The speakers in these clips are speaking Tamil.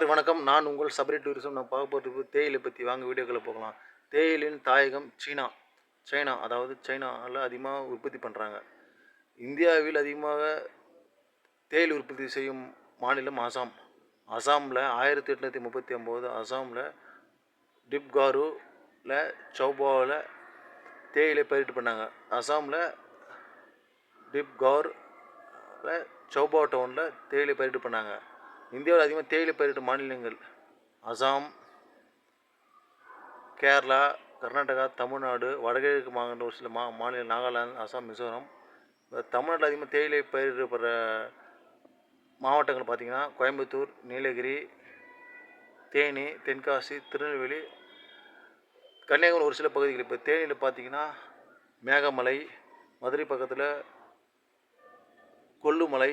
சரி வணக்கம். நான் உங்கள் சபரி டூரிசம். நான் பார்க்க போகிறது தேயிலை பற்றி வாங்க வீடியோக்களை போகலாம். தேயிலின் தாயகம் சீனா. சைனா அதாவது சைனாவில் அதிகமாக உற்பத்தி பண்ணுறாங்க இந்தியாவில் அதிகமாக தேயிலை உற்பத்தி செய்யும் மாநிலம் அசாம். அசாமில் ஆயிரத்தி எட்நூற்றி முப்பத்தி ஒம்பது அசாமில் டிப்காருவில் சௌபாவில் தேயிலை பயிரிட்டு பண்ணாங்க. அசாமில் டிப்காரில் சௌபா டவுனில் தேயிலை பயிரிட்டு பண்ணாங்க. இந்தியாவில் அதிகமாக தேயிலை பயிரிடும் மாநிலங்கள் அசாம் கேரளா கர்நாடகா தமிழ்நாடு வடகிழக்கு மாநில ஒரு சில மா மாநிலம் நாகாலாந்து அசாம் மிசோரம். தமிழ்நாட்டில் அதிகமாக தேயிலை பயிரிடப்படுற மாவட்டங்கள் பார்த்திங்கன்னா கோயம்புத்தூர் நீலகிரி தேனி தென்காசி திருநெல்வேலி கன்னியாகுமரி ஒரு சில பகுதிகள். இப்போ தேனியில் பார்த்திங்கன்னா மேகமலை மதுரை பக்கத்தில் கொல்லுமலை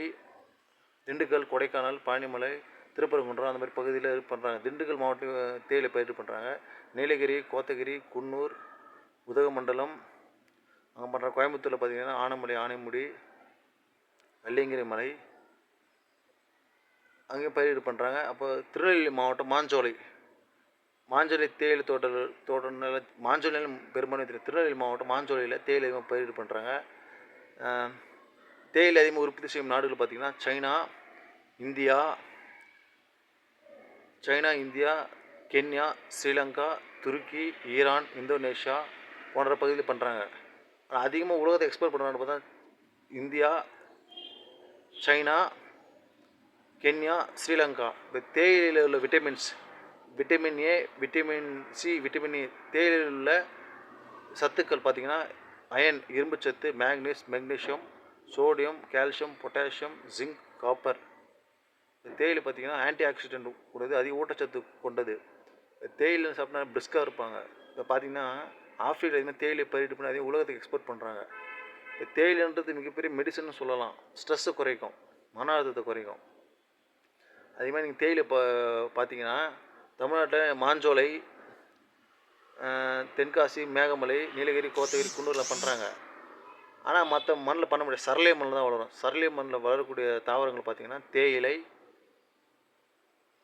திண்டுக்கல் கொடைக்கானல் பழனிமலை திருப்பரங்குன்றம் அந்த மாதிரி பகுதியில் பண்ணுறாங்க திண்டுக்கல் மாவட்டம் தேயிலை பயிர் பண்ணுறாங்க நீலகிரி கோத்தகிரி குன்னூர் உதகமண்டலம் அங்கே பண்ணுற கோயம்புத்தூரில் பார்த்திங்கன்னா ஆனமலை ஆனைமுடி வெள்ளியங்கிரி மலை அங்கேயும் பயிரிடு பண்ணுறாங்க அப்போ திருநெல்வேலி மாவட்டம் மாஞ்சோலை. மாஞ்சோலை தேயிலை தோட்ட தோட்டம் மாஞ்சோலையில் பெரும்பாலும் திருநெல்வேலி மாவட்டம் மாஞ்சோலையில் தேயிலை பயிரிடு பண்ணுறாங்க தேயிலை அதிகமாக உற்பத்தி செய்யும் நாடுகள் பார்த்திங்கன்னா China India China India Kenya Sri Lanka துருக்கி ஈரான் இந்தோனேஷியா போன்ற பகுதியில் பண்ணுறாங்க அதிகமாக உலகத்தை எக்ஸ்போர்ட் பண்ணுறாங்க பார்த்தா இந்தியா சைனா கென்யா ஸ்ரீலங்கா. இந்த தேயிலையில் உள்ள vitamins vitamin A vitamin C vitamin A தேயிலையில் உள்ள சத்துக்கள் பார்த்திங்கன்னா அயன் இரும்பு சத்து மேக்னீஸ் magnesium sodium calcium potassium zinc copper. இந்த தேயிலை பார்த்திங்கன்னா ஆன்டி ஆக்சிடென்ட் கூடது அதிக ஊட்டச்சத்து கொண்டது. தேயிலை சாப்பிட்டா பிரிஸ்காக இருப்பாங்க. இப்போ பார்த்திங்கன்னா ஆஃப்ரிக்கா அதிகமாக தேயிலை பயிரிட்டு பண்ணி அதிகம் உலகத்துக்கு எக்ஸ்போர்ட் பண்ணுறாங்க இப்போ தேயிலைன்றது மிகப்பெரிய மெடிசன் சொல்லலாம். ஸ்ட்ரெஸ்ஸை குறைக்கும். மன அழுத்தத்தை குறைக்கும். அதே மாதிரி நீங்கள் தேயிலை பா பார்த்தீங்கன்னா தமிழ்நாட்டில் மாஞ்சோலை தென்காசி மேகமலை நீலகிரி கோத்தகிரி குன்னூரில் பண்ணுறாங்க ஆனால் மற்ற மண்ணில் பண்ண முடியாது. சரளை மண்ணில் தான் வளரும். சரளை மண்ணில் வளரக்கூடிய தாவரங்கள் பார்த்திங்கன்னா தேயிலை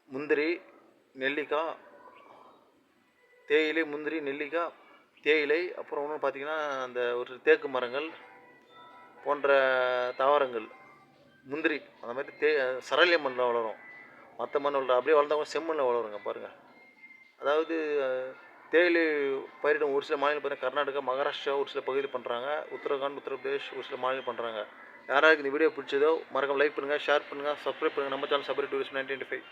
முந்திரி நெல்லிக்காய் தேயிலை முந்திரி நெல்லிக்காய் தேயிலை அப்புறம் ஒன்று பார்த்திங்கன்னா அந்த ஒரு தேக்கு மரங்கள் போன்ற தாவரங்கள் முந்திரி அந்த மாதிரி தே சரளிய மண்ணில் வளரும். மற்ற மண் வளரும் அப்படியே வளர்ந்தவங்க செம்மண்ணில் வளருங்க பாருங்கள் அதாவது தேயிலை பயிரிடும் ஒரு சில மாநிலம் பார்த்தீங்கன்னா கர்நாடகா மகாராஷ்டிரா ஒரு சில பகுதியில் பண்ணுறாங்க உத்தரகாண்ட் உத்தரப்பிரதேஷ் ஒரு சில மாநிலம் பண்ணுறாங்க யாராருக்கு இந்த வீடியோ பிடிச்சதோ மறக்காம லைக் பண்ணுங்கள் ஷேர் பண்ணுங்கள் சப்ஸ்கிரைப் பண்ணுங்கள் நம்ம channel Sabari tourist ninety five